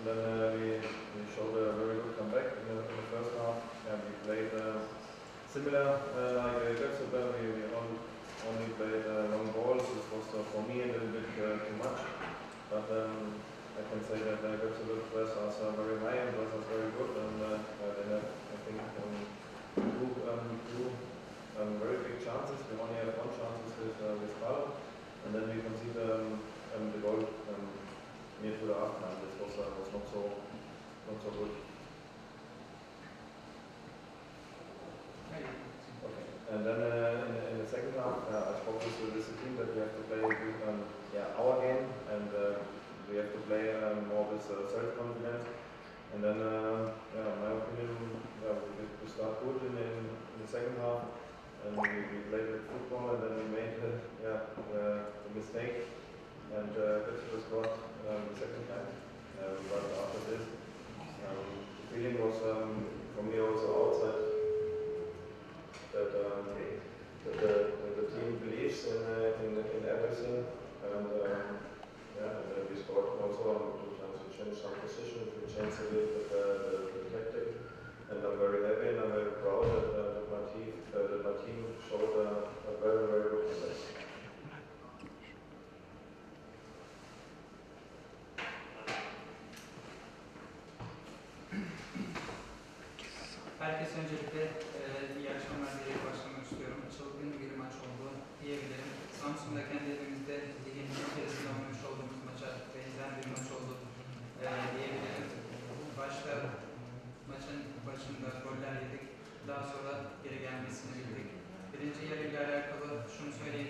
and then uh, we, we showed a very good comeback in the, in the first half. And we played uh, similar uh, like uh, Götzeburg. We, we only played uh, long balls. This was uh, for me a little bit uh, too much, but um, I can say that uh, Götzeburg press us uh, very high and was very good, and uh, they I think um, two um, very big chances. We only have one chance with uh, with Ball, and then we concede um, um, the goal um, near to the half time. This was uh, was not so Okay. And then uh, in, the, in the second half, uh, I spoke with, the- team that we have to play um, yeah, our game and uh, we have to play um, more with uh, self-confidence. And then, uh, yeah, my opinion, yeah, we, we start good in, in, in the second half and we, we played with football and then a little bit uh, the, the tactic. And I'm very happy and I'm very proud that, uh, that, my, team, uh, that my team showed uh, a very, very good comeback. Herkese öncelikle e, iyi akşamlar diyerek başlamak istiyorum. Çılgın bir maç oldu diyebilirim. Samsun'da kendi evimizde Daha sonra geri gelmesini bildik. Birinci yarıyla alakalı şunu söyleyebilirim.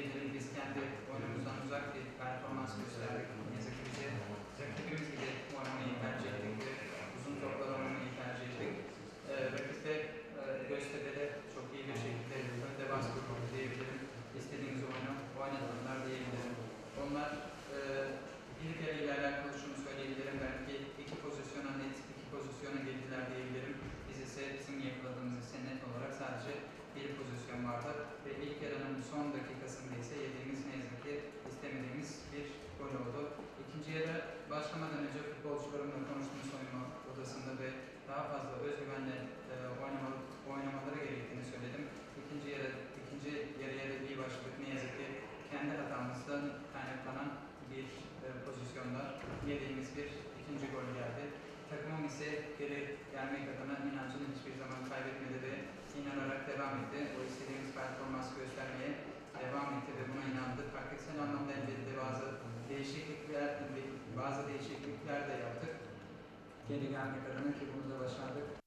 Son dakikasında ise yediğimiz ne yazık ki istemediğimiz bir gol oldu. İkinci yarı başlamadan önce futbolcularımla konuştuğum soyunma odasında ve daha fazla özgüvenle e, oynamalı, oynamaları gerektiğini söyledim. İkinci yarı, ikinci yarıya da iyi başladık. Ne yazık ki kendi hatamızdan kaynaklanan bir e, pozisyonda yediğimiz bir ikinci gol geldi. Takımım ise geri gelmek adına inancını hiçbir zaman kaybetmedi ve inanarak devam etti. O istediğimiz performans göstermeye devam etti ve buna inandı. Taktiksel anlamda elbette bazı değişiklikler, bazı değişiklikler de yaptık geri gelmek adına ki bunu da başardık.